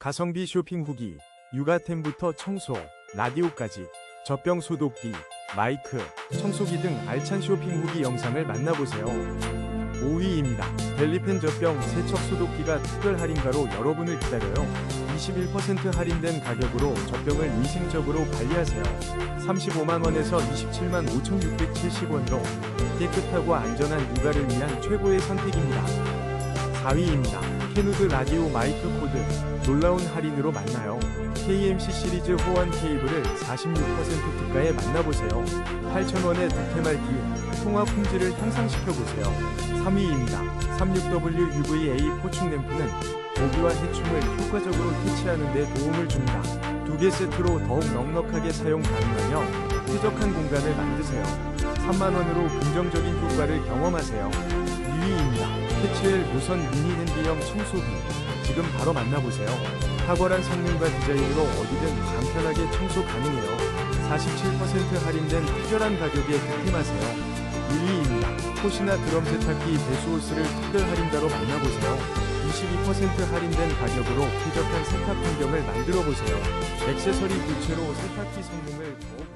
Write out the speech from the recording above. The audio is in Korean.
가성비 쇼핑 후기, 육아템부터 청소, 라디오까지, 젖병 소독기, 마이크, 청소기 등 알찬 쇼핑 후기 영상을 만나보세요. 5위입니다. 델리펜 젖병 세척 소독기가 특별 할인가로 여러분을 기다려요. 21% 할인된 가격으로 젖병을 위생적으로 관리하세요. 35만원에서 27만 5,670원으로 깨끗하고 안전한 육아를 위한 최고의 선택입니다. 4위입니다. 캐누드 라디오 마이크 코드 놀라운 할인으로 만나요. KMC 시리즈 호환 케이블을 46% 특가에 만나보세요. 8,000원의 득템할 기회, 통화 품질을 향상시켜보세요. 3위입니다. 36W UVA 포충 램프는 모기와 해충을 효과적으로 퇴치하는 데 도움을 줍니다. 두 개 세트로 더욱 넉넉하게 사용 가능하며 쾌적한 공간을 만드세요. 3만원으로 긍정적인 효과를 경험하세요. 2위입니다. 캐치웰 무선 미니 핸디형 청소기. 지금 바로 만나보세요. 탁월한 성능과 디자인으로 어디든 간편하게 청소 가능해요. 47% 할인된 특별한 가격에 득템하세요. 1위입니다. 콧이나 드럼 세탁기 배수호스를 특별 할인가로 만나보세요. 22% 할인된 가격으로 쾌적한 세탁 환경을 만들어 보세요. 액세서리 부채로 세탁기 성능을 더 오래